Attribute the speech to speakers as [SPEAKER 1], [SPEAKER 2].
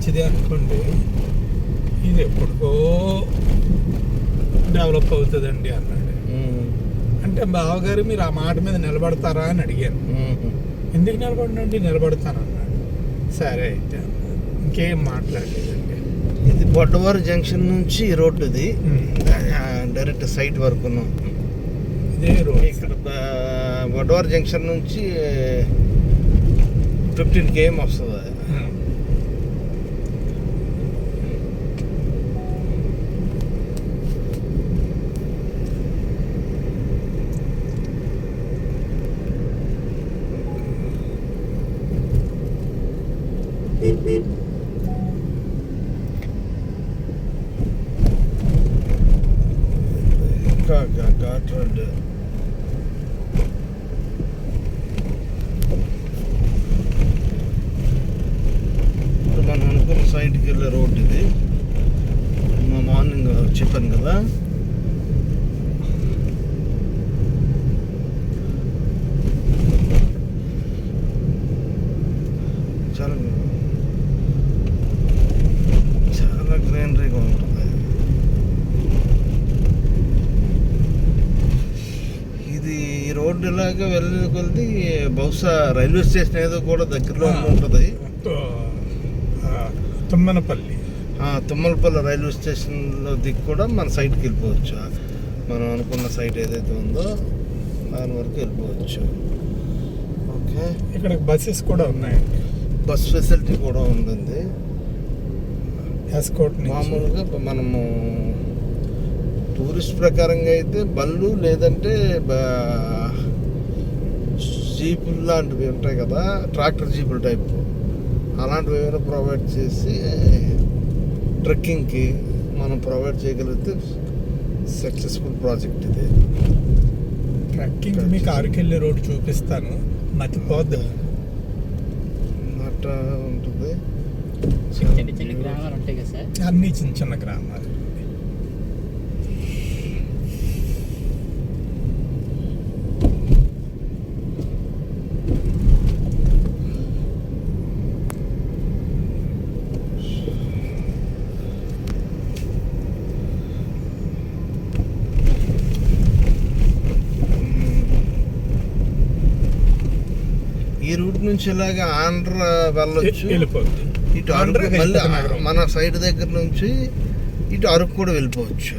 [SPEAKER 1] మంచిదే అనుకోండి ఇది ఎప్పటికో డెవలప్ అవుతుందండి అన్నాడు. అంటే బావగారు మీరు ఆ మాట మీద నిలబడతారా అని అడిగాను. ఎందుకు నిలబడినండి నిలబడతాను అన్నాడు సరే అయితే. ఇంకేం మాట్లాడలేదండి.
[SPEAKER 2] ఇది బొడ్డవారు జంక్షన్ నుంచి ఈ రోడ్డు ఇది. డైరెక్ట్ సైట్ వరకు ఉన్నాం
[SPEAKER 1] ఇదే రోడ్.
[SPEAKER 2] ఇక్కడ బొడ్డవారు జంక్షన్ నుంచి ఫిఫ్టీన్ కేఎం వస్తుంది കാറ്റുണ്ട് ಅನುಕೂಲ ಸೈಡ್ಗೆಲ್ಲ ರೋಡ್ ಇದೆ ಮಾರ್ನಿಂಗ್ ಚಿಕನ್ ಕದ గ్రీనరీగా ఉంటుంది ఇది ఈ రోడ్డు ఇలాగా వెళ్ళి కొలిది బహుశా రైల్వే స్టేషన్ ఏదో కూడా దగ్గరలో ఉంటుంది.
[SPEAKER 1] తుమ్మనపల్లి.
[SPEAKER 2] తుమ్మలపల్లి రైల్వే స్టేషన్లో దిక్కు కూడా మన సైట్కి వెళ్ళిపోవచ్చు. మనం అనుకున్న సైట్ ఏదైతే ఉందో దాని వరకు వెళ్ళిపోవచ్చు. ఓకే.
[SPEAKER 1] ఇక్కడ బస్సెస్ కూడా ఉన్నాయండి
[SPEAKER 2] బస్ ఫెసిలిటీ కూడా ఉంటుంది
[SPEAKER 1] ఎస్కోట్
[SPEAKER 2] మామూలుగా మనము టూరిస్ట్ ప్రకారంగా అయితే బళ్ళు లేదంటే జీపులు లాంటివి ఉంటాయి కదా ట్రాక్టర్ జీపులు టైప్. అలాంటివి ఏమైనా ప్రొవైడ్ చేసి ట్రెక్కింగ్కి మనం ప్రొవైడ్ చేయగలిగితే సక్సెస్ఫుల్ ప్రాజెక్ట్ ఇది.
[SPEAKER 1] ట్రెక్కింగ్ మీకు ఆరుకెళ్ళే రోడ్డు చూపిస్తాను. మతిపోద్దు.
[SPEAKER 2] అట్ట ఉంటుంది.
[SPEAKER 3] చిన్న చిన్న గ్రామాలు ఉంటాయి కదా సార్?
[SPEAKER 1] అన్ని చిన్న చిన్న గ్రామాలు.
[SPEAKER 2] ఈ రూట్ నుంచి ఇలాగ ఆంధ్ర వెళ్ళొచ్చు?
[SPEAKER 1] వెళ్ళిపోద్ది.
[SPEAKER 2] ఇటు అరకు మళ్ళీ. మన సైడ్ దగ్గర నుంచి ఇటు అరకు కూడా వెళ్ళిపోవచ్చు